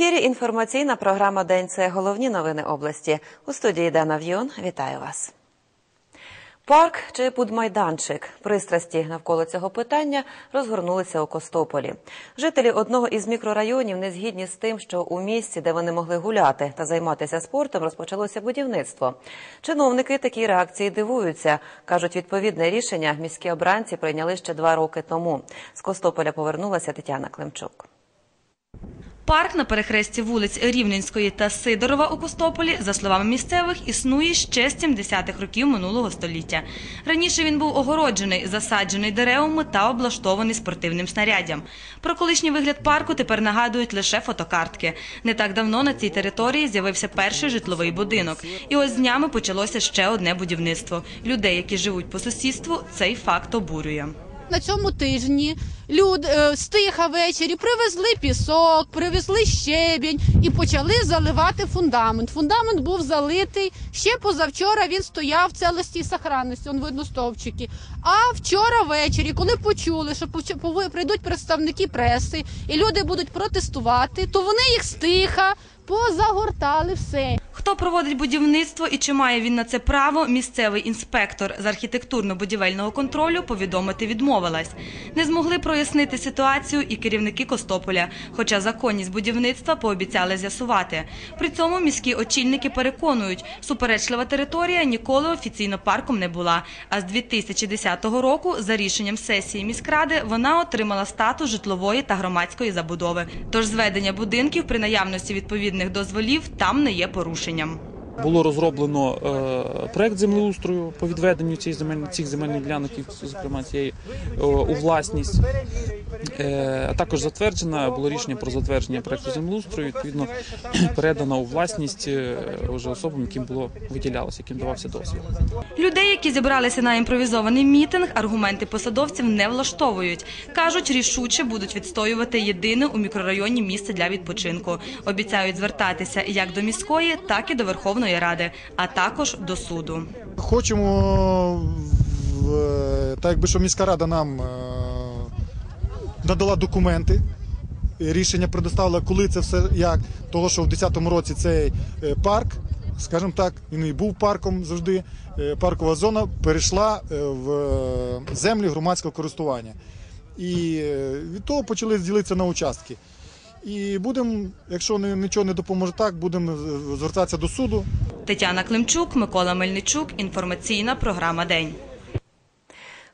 ефірі інформаційна програма День. Це головні новини області. У студії Дана В'юн. Вітаю вас. Парк чи будмайданчик пристрасті навколо цього питання розгорнулися у Костополі. Жителі одного із мікрорайонів не згідні з тим, що у місці, де вони могли гуляти та займатися спортом, розпочалося будівництво. Чиновники такі реакції дивуються. кажуть, відповідне рішення міські обранці прийняли ще два роки тому. З Костополя повернулася Тетяна Климчук. Парк на перехресті вулиць Рівненської та Сидорова у Костополі, за словами місцевих, існує ще з 70-х років минулого століття. Раніше він був огороджений, засаджений деревами та облаштований спортивним снаряддям. Про колишній вигляд парку тепер нагадують лише фотокартки. Не так давно на цій території з'явився перший житловий будинок. І ось днями почалося ще одне будівництво. Людей, які живуть по сусідству, цей факт обурює. На цьому тижні люд е, стиха ввечері привезли пісок, привезли щебінь і почали заливати фундамент. Фундамент був залитий ще позавчора. Він стояв в целості і сохранності, он видно стовпчики. А вчора ввечері, коли почули, що прийдуть представники преси і люди будуть протестувати, то вони їх стиха позагортали все. Хто проводить будівництво і чи має він на це право, місцевий інспектор з архітектурно-будівельного контролю повідомити відмовилась. Не змогли прояснити ситуацію і керівники Костополя, хоча законність будівництва пообіцяли з'ясувати. При цьому міські очільники переконують, суперечлива територія ніколи офіційно парком не була. А з 2010 року, за рішенням сесії міськради, вона отримала статус житлової та громадської забудови. Тож зведення будинків при наявності відповідних дозволів там не є порушенням. Було розроблено е, проект землеустрою по відведенню цієї земель, цих земельних ділянок, зокрема цієї е, у власність. Е, а також затверджено було рішення про затвердження проекту землеустрою. Відповідно, передано у власність вже особам, яким було виділялося, яким давався дозвіл. Людей, які зібралися на імпровізований мітинг, аргументи посадовців не влаштовують. Кажуть, рішуче будуть відстоювати єдине у мікрорайоні місце для відпочинку. Обіцяють звертатися як до міської, так і до Верховної Ради, а також до суду. Хочемо, так якби що міська рада нам е, надала документи. Рішення предоставила, коли це все як. Того, що в 2010 році цей е, парк, скажімо так, він і був парком завжди. е, Паркова зона перейшла в землі громадського користування. І від того почали ділитися на участки. І будемо, якщо нічого не допоможе так, будемо е, звертатися до суду. Тетяна Климчук, Микола Мельничук. Інформаційна програма День.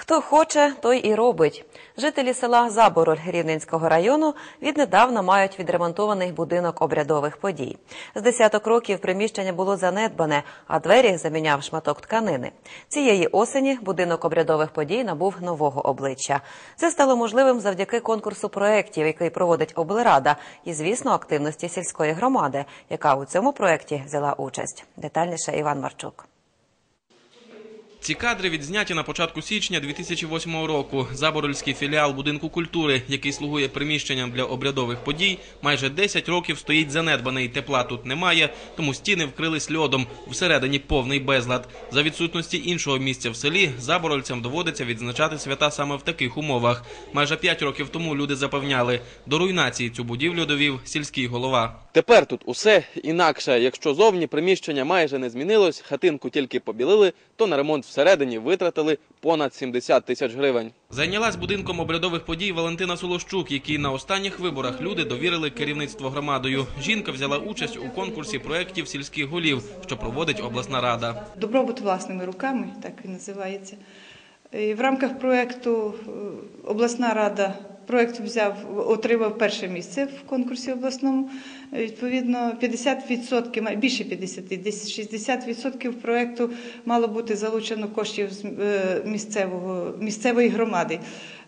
Хто хоче, той і робить. Жителі села Забороль Рівненського району віднедавна мають відремонтований будинок обрядових подій. З десяток років приміщення було занедбане, а двері заміняв шматок тканини. Цієї осені будинок обрядових подій набув нового обличчя. Це стало можливим завдяки конкурсу проєктів, який проводить облрада, і, звісно, активності сільської громади, яка у цьому проєкті взяла участь. Детальніше Іван Марчук. Ці кадри відзняті на початку січня 2008 року. Заборольський філіал будинку культури, який слугує приміщенням для обрядових подій, майже 10 років стоїть занедбаний. Тепла тут немає, тому стіни вкрились льодом. Всередині повний безлад. За відсутності іншого місця в селі заборольцям доводиться відзначати свята саме в таких умовах. Майже 5 років тому люди запевняли, до руйнації цю будівлю довів сільський голова. Тепер тут усе інакше. Якщо зовні приміщення майже не змінилось, хатинку тільки побілили, то на ремонт всередині витратили понад 70 тисяч гривень. Зайнялась будинком обрядових подій Валентина Солощук, якій на останніх виборах люди довірили керівництво громадою. Жінка взяла участь у конкурсі проєктів сільських голів, що проводить обласна рада. Добробут власними руками, так і називається. І в рамках проєкту е, обласна рада проєкт взяв, отримав перше місце в конкурсі обласному. Відповідно, 50%, май- більше 50%, десь 60% проєкту мало бути залучено коштів з е, місцевого, місцевої громади.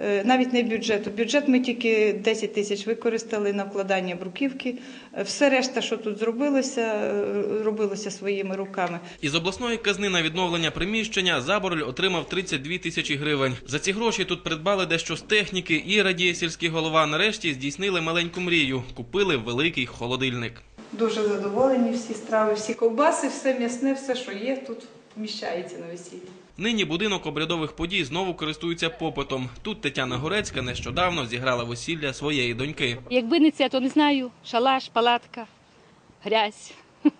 Е, Навіть не бюджету. Бюджет ми тільки 10 тисяч використали на вкладання бруківки. Все решта, що тут зробилося, е, робилося своїми руками. Із обласної казни на відновлення приміщення Заборль отримав 32 тисячі гривень. За ці гроші тут придбали дещо з техніки і радіє сільський голова. Нарешті здійснили маленьку мрію. Купили великий холодильник. Дуже задоволені всі страви, всі ковбаси, все м'ясне, все, що є, тут вміщається на весіллі. Нині будинок обрядових подій знову користується попитом. Тут Тетяна Горецька нещодавно зіграла весілля своєї доньки. Якби не це, то не знаю. Шалаш, палатка, грязь.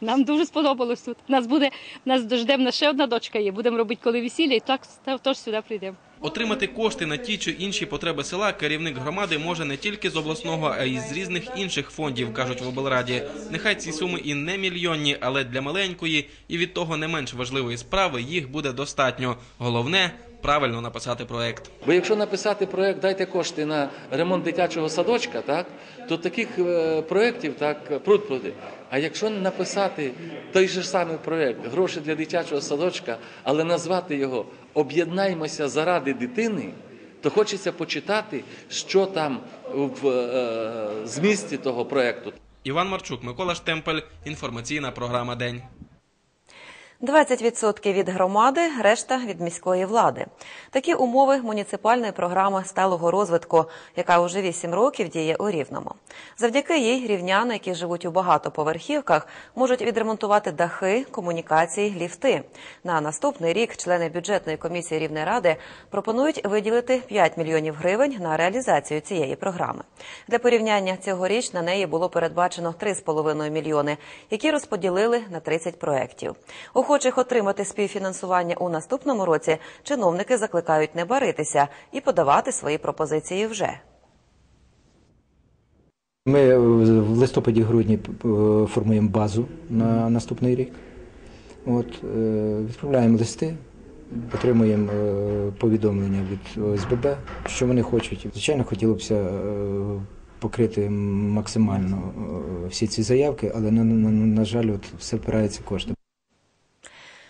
Нам дуже сподобалось тут. Нас буде, нас дождем, ще одна дочка є. Будемо робити коли весілля, і так теж сюди прийдемо. Отримати кошти на ті чи інші потреби села керівник громади може не тільки з обласного, а й з різних інших фондів, кажуть в облраді. Нехай ці суми і не мільйонні, але для маленької і від того не менш важливої справи їх буде достатньо. Головне правильно написати проект. Бо якщо написати проект, дайте кошти на ремонт дитячого садочка, так то таких е, проєктів так пруд пруди. А якщо написати той же самий проект, гроші для дитячого садочка, але назвати його Об'єднаймося заради дитини, то хочеться почитати, що там в е, змісті того проекту. Іван Марчук, Микола Штемпель. Інформаційна програма День. 20% від громади, решта від міської влади. Такі умови муніципальної програми сталого розвитку, яка уже 8 років діє у Рівному. Завдяки їй рівняни, які живуть у багатоповерхівках, можуть відремонтувати дахи, комунікації, ліфти. На наступний рік члени бюджетної комісії Рівнеради пропонують виділити 5 мільйонів гривень на реалізацію цієї програми. Для порівняння цьогоріч на неї було передбачено 3,5 мільйони, які розподілили на 30 проєктів. Охочих отримати співфінансування у наступному році чиновники закликають не баритися і подавати свої пропозиції вже. Ми в листопаді-грудні формуємо базу на наступний рік. От, е, відправляємо листи, отримуємо е, повідомлення від ОСББ, що вони хочуть. Звичайно, хотілося е, покрити максимально всі ці заявки, але на, на, на жаль, от все впирається кошти.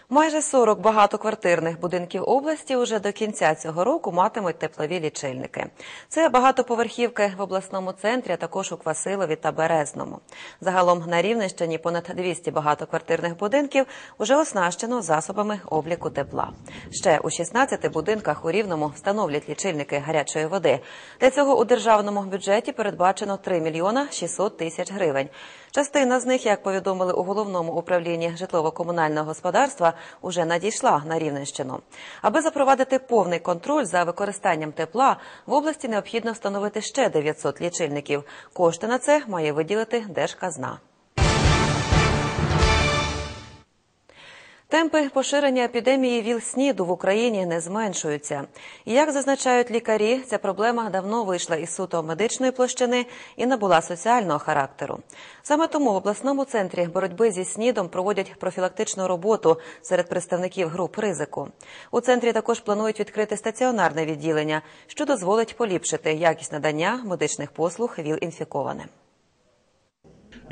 Майже 40 багатоквартирних будинків області уже до кінця цього року матимуть теплові лічильники. Це багатоповерхівки в обласному центрі, а також у Квасилові та Березному. Загалом на Рівненщині понад 200 багатоквартирних будинків уже оснащено засобами обліку тепла. Ще у 16 будинках у Рівному встановлять лічильники гарячої води. Для цього у державному бюджеті передбачено 3 мільйона 600 тисяч гривень. Частина з них, як повідомили у головному управлінні житлово-комунального господарства, уже надійшла на Рівненщину. Аби запровадити повний контроль за використанням тепла, в області необхідно встановити ще 900 лічильників. Кошти на це має виділити Держказна. Темпи поширення епідемії ВІЛ-СНІДу в Україні не зменшуються. Як зазначають лікарі, ця проблема давно вийшла із суто медичної площини і набула соціального характеру. Саме тому в обласному центрі боротьби зі СНІДом проводять профілактичну роботу серед представників груп ризику. У центрі також планують відкрити стаціонарне відділення, що дозволить поліпшити якість надання медичних послуг ВІЛ-інфікованим.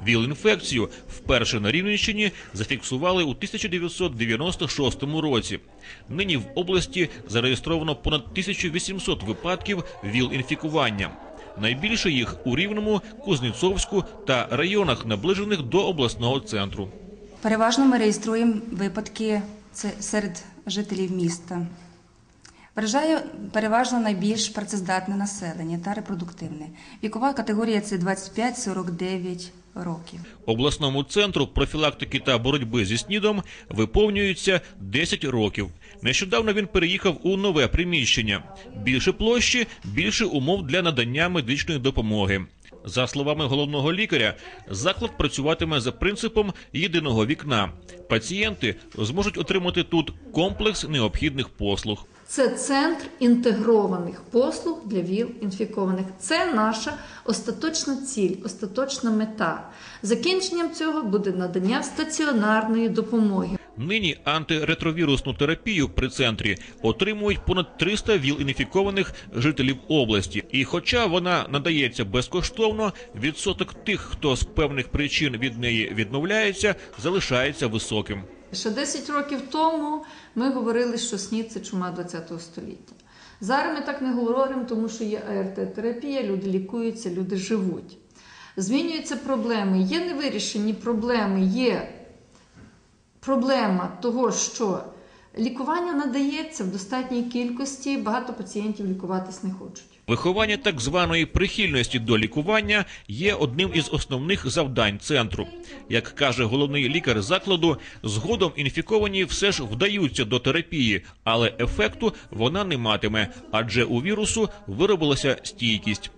ВІЛ-інфекцію вперше на Рівненщині зафіксували у 1996 році. Нині в області зареєстровано понад 1800 випадків ВІЛ-інфікування. Найбільше їх у Рівному, Кузнєцовську та районах, наближених до обласного центру. Переважно ми реєструємо випадки серед жителів міста. Вражає переважно найбільш працездатне населення та репродуктивне. Вікова категорія це 25-49 років. Обласному центру профілактики та боротьби зі СНІДом виповнюється 10 років. Нещодавно він переїхав у нове приміщення. Більше площі, більше умов для надання медичної допомоги. За словами головного лікаря, заклад працюватиме за принципом єдиного вікна. Пацієнти зможуть отримати тут комплекс необхідних послуг. Це центр інтегрованих послуг для ВІЛ-інфікованих. Це наша остаточна ціль, остаточна мета. Закінченням цього буде надання стаціонарної допомоги. Нині антиретровірусну терапію при центрі отримують понад 300 ВІЛ-інфікованих жителів області. І хоча вона надається безкоштовно, відсоток тих, хто з певних причин від неї відмовляється, залишається високим. Ще 10 років тому ми говорили, що СНІД – це чума ХХ століття. Зараз ми так не говоримо, тому що є АРТ-терапія, люди лікуються, люди живуть. Змінюються проблеми, є невирішені проблеми, є проблема того, що лікування надається в достатній кількості, багато пацієнтів лікуватись не хочуть. Виховання так званої прихильності до лікування є одним із основних завдань центру. Як каже головний лікар закладу, згодом інфіковані все ж вдаються до терапії, але ефекту вона не матиме, адже у вірусу виробилася стійкість.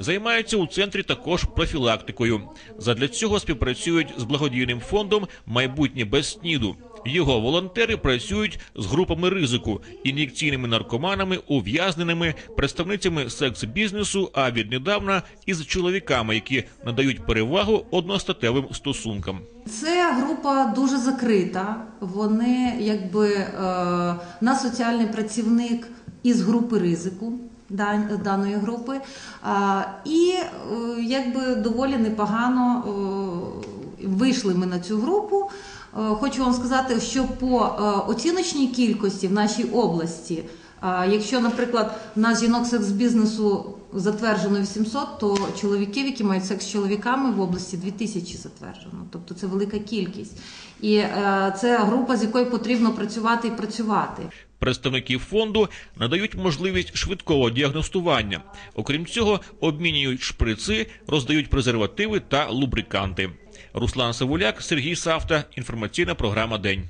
Займаються у центрі також профілактикою. Задля цього співпрацюють з благодійним фондом Майбутнє без СНІДу. Його волонтери працюють з групами ризику, ін'єкційними наркоманами, ув'язненими, представницями секс-бізнесу, а віднедавна із чоловіками, які надають перевагу одностатевим стосункам. Це група дуже закрита. Вони якби е, на соціальний працівник із групи ризику дан- даної групи, А, і е, якби доволі непогано е, вийшли ми на цю групу. Е, Хочу вам сказати, що по е, оціночній кількості в нашій області, якщо, наприклад, в нас жінок секс-бізнесу затверджено 800, то чоловіків, які мають секс з чоловіками в області 2000 затверджено. Тобто це велика кількість. І е, це група, з якою потрібно працювати і працювати. Представники фонду надають можливість швидкого діагностування. Окрім цього, обмінюють шприци, роздають презервативи та лубриканти. Руслан Савуляк, Сергій Савта. Інформаційна програма День.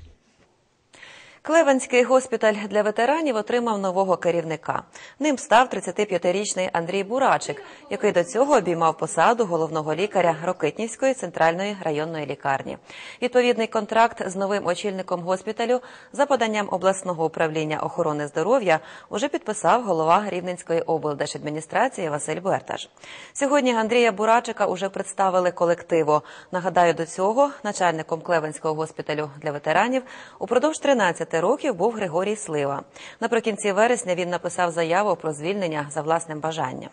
Клевенський госпіталь для ветеранів отримав нового керівника. Ним став 35-річний Андрій Бурачик, який до цього обіймав посаду головного лікаря Рокитнівської центральної районної лікарні. Відповідний контракт з новим очільником госпіталю за поданням обласного управління охорони здоров'я уже підписав голова Рівненської облдержадміністрації Василь Берташ. Сьогодні Андрія Бурачика уже представили колективу. Нагадаю, до цього начальником Клевенського госпіталю для ветеранів упродовж 13 років був Григорій Слива. Наприкінці вересня він написав заяву про звільнення за власним бажанням.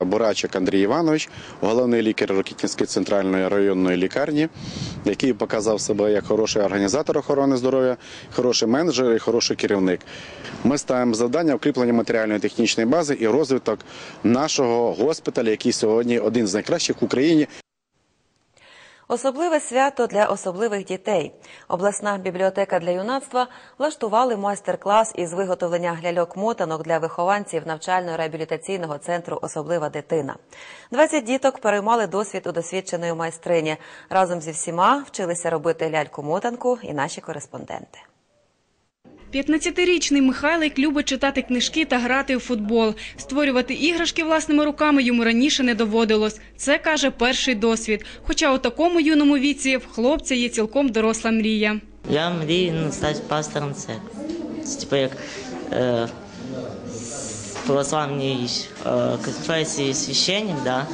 Бурачик Андрій Іванович, головний лікар Рокітнівської центральної районної лікарні, який показав себе як хороший організатор охорони здоров'я, хороший менеджер і хороший керівник. Ми ставимо завдання укріплення матеріальної технічної бази і розвиток нашого госпіталя, який сьогодні один з найкращих в Україні. Особливе свято для особливих дітей. Обласна бібліотека для юнацтва влаштували майстер-клас із виготовлення гляльок-мотанок для вихованців навчально-реабілітаційного центру Особлива дитина. 20 діток переймали досвід у досвідченої майстрині. Разом зі всіма вчилися робити ляльку-мотанку і наші кореспонденти. 15-річний Михайлик любить читати книжки та грати у футбол. Створювати іграшки власними руками йому раніше не доводилось. Це каже перший досвід. Хоча у такому юному віці в хлопця є цілком доросла мрія. Я мрію стати пастором церкви. Це типу як е, православній е, конфесії священник, да?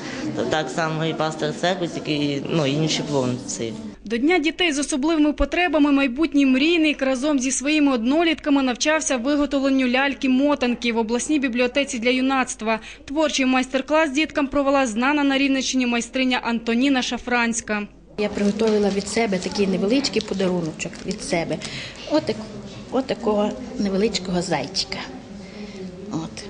так само і пастор церкви, тільки ну, інші функції. До Дня дітей з особливими потребами майбутній мрійник разом зі своїми однолітками навчався виготовленню ляльки-мотанки в обласній бібліотеці для юнацтва. Творчий майстер-клас діткам провела знана на Рівненщині майстриня Антоніна Шафранська. Я приготувала від себе такий невеличкий подаруночок від себе. Отак, от такого невеличкого зайчика. От.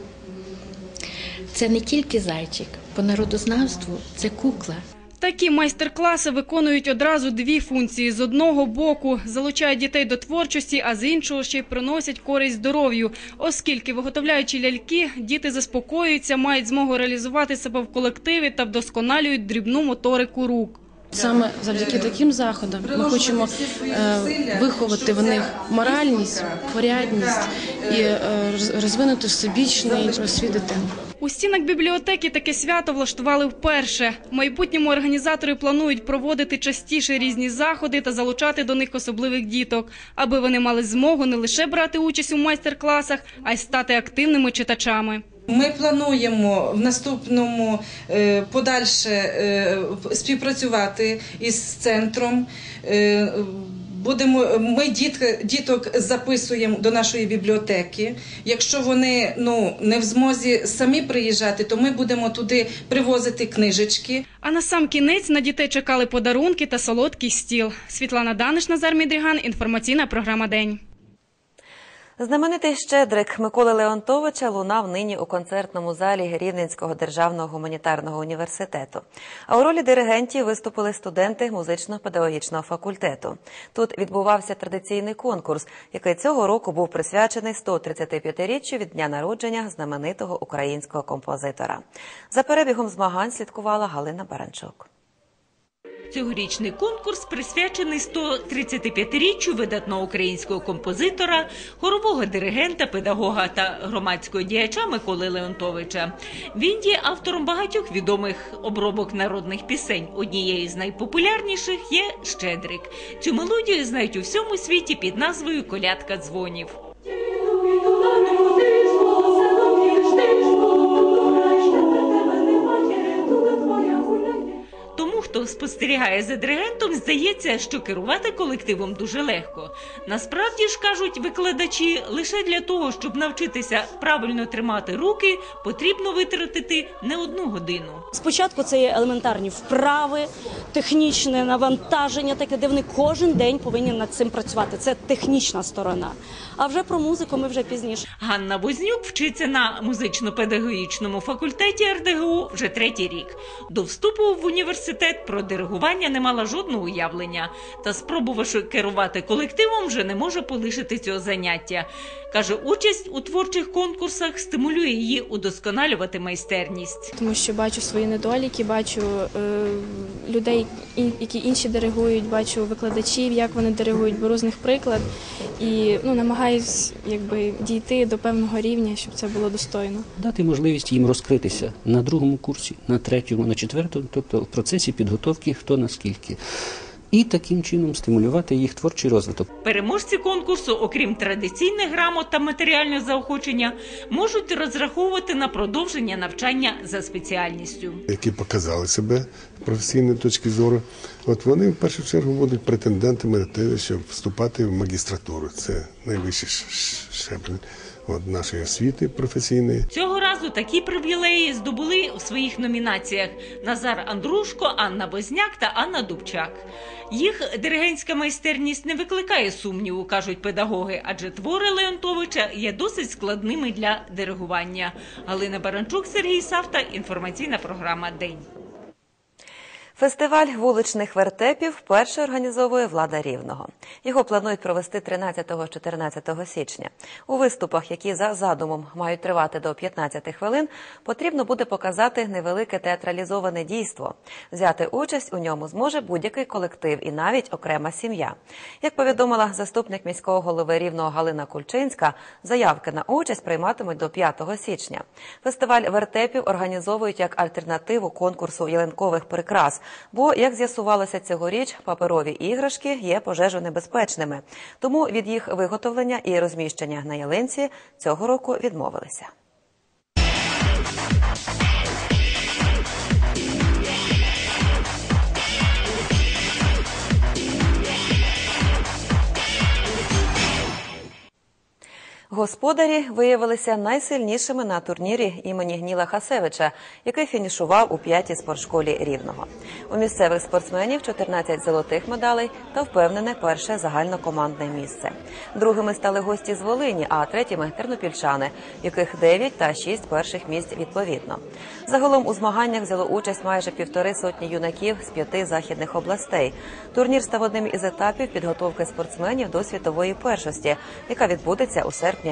Це не тільки зайчик, по народознавству це кукла. Такі майстер-класи виконують одразу дві функції: з одного боку залучають дітей до творчості, а з іншого ще й приносять користь здоров'ю, оскільки виготовляючи ляльки, діти заспокоюються, мають змогу реалізувати себе в колективі та вдосконалюють дрібну моторику рук. Саме завдяки таким заходам ми хочемо е, виховати в них моральність, порядність і е, розвинути всебічний дитини. У стінах бібліотеки таке свято влаштували вперше. В майбутньому організатори планують проводити частіше різні заходи та залучати до них особливих діток, аби вони мали змогу не лише брати участь у майстер-класах, а й стати активними читачами. Ми плануємо в наступному е, подальше е, співпрацювати із центром. Будемо ми дітки, діток записуємо до нашої бібліотеки. Якщо вони ну не в змозі самі приїжджати, то ми будемо туди привозити книжечки. А на сам кінець на дітей чекали подарунки та солодкий стіл. Світлана Даниш, Назар Мідріган. Інформаційна програма День. Знаменитий щедрик Миколи Леонтовича лунав нині у концертному залі Рівненського державного гуманітарного університету. А у ролі диригентів виступили студенти музично-педагогічного факультету. Тут відбувався традиційний конкурс, який цього року був присвячений 135-річчю від дня народження знаменитого українського композитора. За перебігом змагань слідкувала Галина Баранчук. Цьогорічний конкурс присвячений 135-річчю видатного українського композитора, хорового диригента, педагога та громадського діяча Миколи Леонтовича. Він є автором багатьох відомих обробок народних пісень. Однією з найпопулярніших є Щедрик. Цю мелодію знають у всьому світі під назвою Колядка дзвонів. Хто спостерігає за диригентом, здається, що керувати колективом дуже легко. Насправді ж кажуть викладачі, лише для того, щоб навчитися правильно тримати руки, потрібно витратити не одну годину. Спочатку це є елементарні вправи, технічне навантаження, таке, де вони кожен день повинні над цим працювати. Це технічна сторона. А вже про музику ми вже пізніше. Ганна Вознюк вчиться на музично-педагогічному факультеті РДГУ вже третій рік. До вступу в університет про диригування не мала жодного уявлення. Та спробувавши керувати колективом, вже не може полишити цього заняття. Каже, участь у творчих конкурсах стимулює її удосконалювати майстерність. тому що бачу свої недоліки, бачу е, людей, які інші диригують, бачу викладачів, як вони диригують, беру з них приклад і ну, намагаюсь якби, дійти до певного рівня, щоб це було достойно. дати можливість їм розкритися на другому курсі, на третьому, на четвертому, тобто в процесі підготовки хто наскільки. І таким чином стимулювати їх творчий розвиток. Переможці конкурсу, окрім традиційних грамот та матеріального заохочення, можуть розраховувати на продовження навчання за спеціальністю. які показали себе з професійної точки зору, от вони в першу чергу будуть претендентами на те, щоб вступати в магістратуру. Це найвищий ш- ш- щебель от, нашої освіти професійної. Цього разу такі привілеї здобули у своїх номінаціях Назар Андрушко, Анна Возняк та Анна Дубчак. Їх диригентська майстерність не викликає сумніву, кажуть педагоги, адже твори Леонтовича є досить складними для диригування. Галина Баранчук, Сергій Савта. Інформаційна програма День. Фестиваль вуличних вертепів вперше організовує влада Рівного. Його планують провести 13-14 січня. У виступах, які за задумом мають тривати до 15 хвилин, потрібно буде показати невелике театралізоване дійство. Взяти участь у ньому зможе будь-який колектив і навіть окрема сім'я. Як повідомила заступник міського голови Рівного Галина Кульчинська, заявки на участь прийматимуть до 5 січня. Фестиваль вертепів організовують як альтернативу конкурсу ялинкових прикрас. Бо, як з'ясувалося цьогоріч, паперові іграшки є пожежонебезпечними. Тому від їх виготовлення і розміщення на ялинці цього року відмовилися. Господарі виявилися найсильнішими на турнірі імені Гніла Хасевича, який фінішував у п'ятій спортшколі Рівного. У місцевих спортсменів 14 золотих медалей та впевнене перше загальнокомандне місце. Другими стали гості з Волині, а третіми тернопільчани, яких 9 та 6 перших місць відповідно. Загалом у змаганнях взяло участь майже півтори сотні юнаків з п'яти західних областей. Турнір став одним із етапів підготовки спортсменів до світової першості, яка відбудеться у серпні